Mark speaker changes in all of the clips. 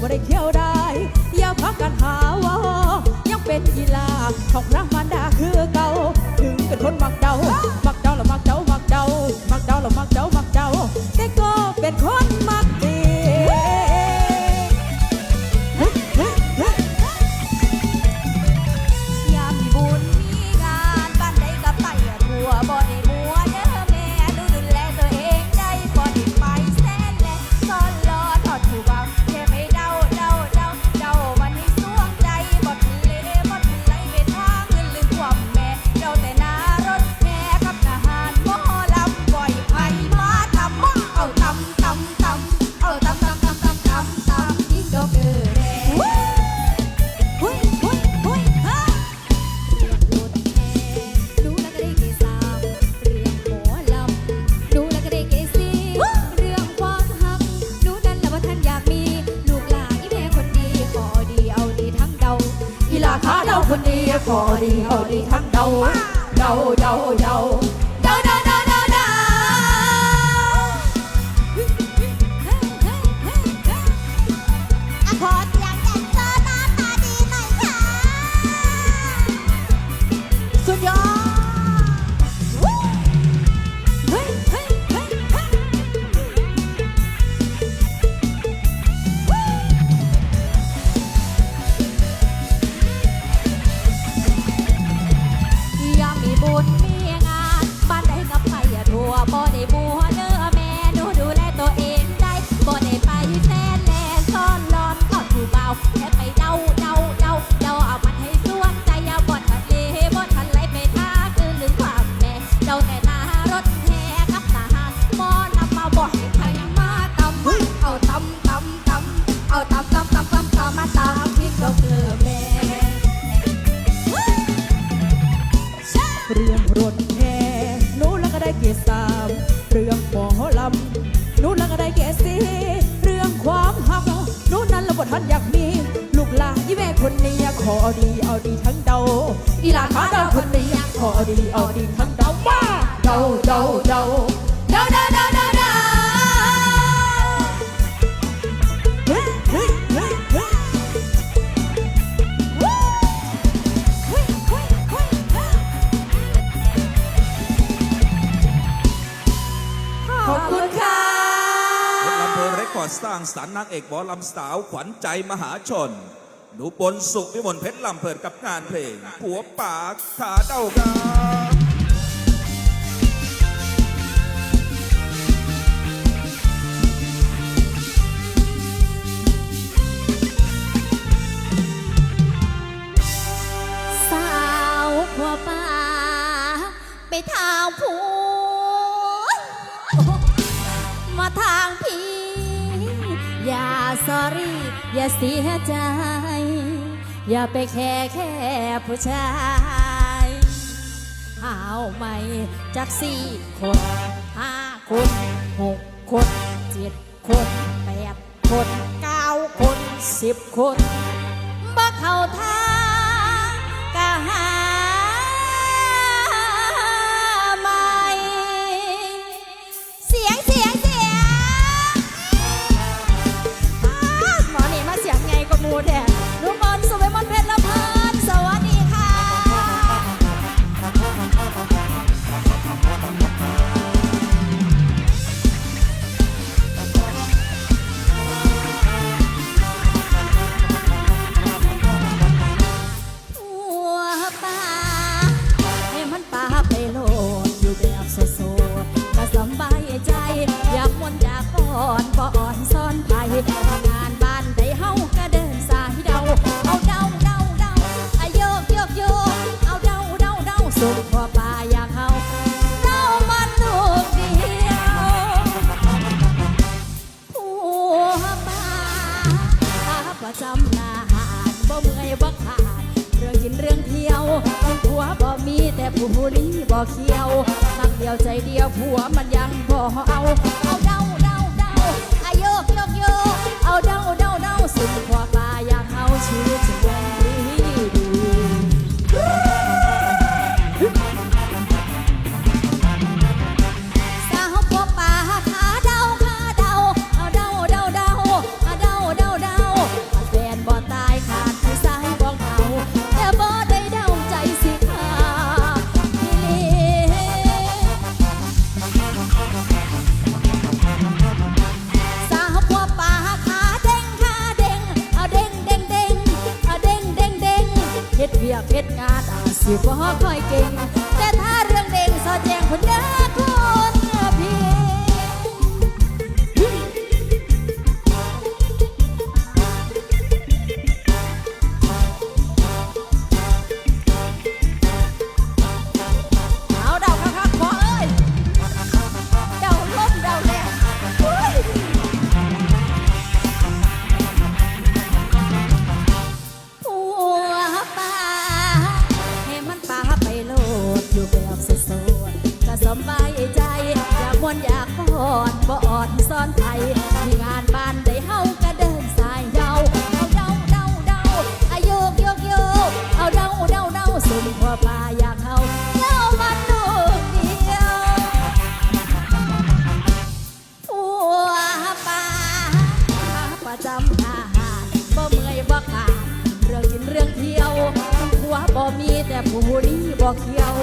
Speaker 1: บ่ได้เที่ยวได้ยาพักกันหาว่ยังเป็
Speaker 2: นกีฬา
Speaker 1: ของรัมานดาคือ พอดีพอดีทั้งเดาเดาเดาเดา เรื่อ
Speaker 2: งรถแห่หนูแล้วก็ได้เกียสามเรื่องหมอลำหนูแล้วก็ได้เกียสี่เรื่องความหักหนูนั้นระบบทันอยากมี ลูกหลานยี่แม่คนนี้ขอเอดีเอาดีทั้งเดาอีหลานขาเดาคนนี้ขอเอดีเอาดีทั้งเดามาเดาเดาเดา
Speaker 3: สร้างสรรค์นางเอกหมอลำสาวขวัญใจมหาชน หนูปนสุขวิมลเพชรลำเพิดกับงานเพลง ผัวปากขาเด้ากั
Speaker 1: นาเสียใจ อย่าไปแค่แค่ผู้ชายหาวหม่จากสี่คนห้าคนหกคนเจ็ดคนแปดคนเก้าคนสิบคนบ่เข้าท่า แต่ผู้บุรีบ่เขียวสักเดียวใจเดียวผัวมันยังบ่เอา เอาเดาเดาเดาอายุโยกโยเอาเดาเดาเดาสุดขวบ แต่ผู้นี้บอกเขียว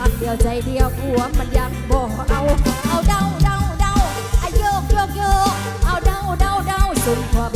Speaker 1: อันเดียวใจเดียวหัวมันยังบอกเอา เอาเดาเดาเดาอาโยกโยกโยกเอาเดาเดาเดาสุนควา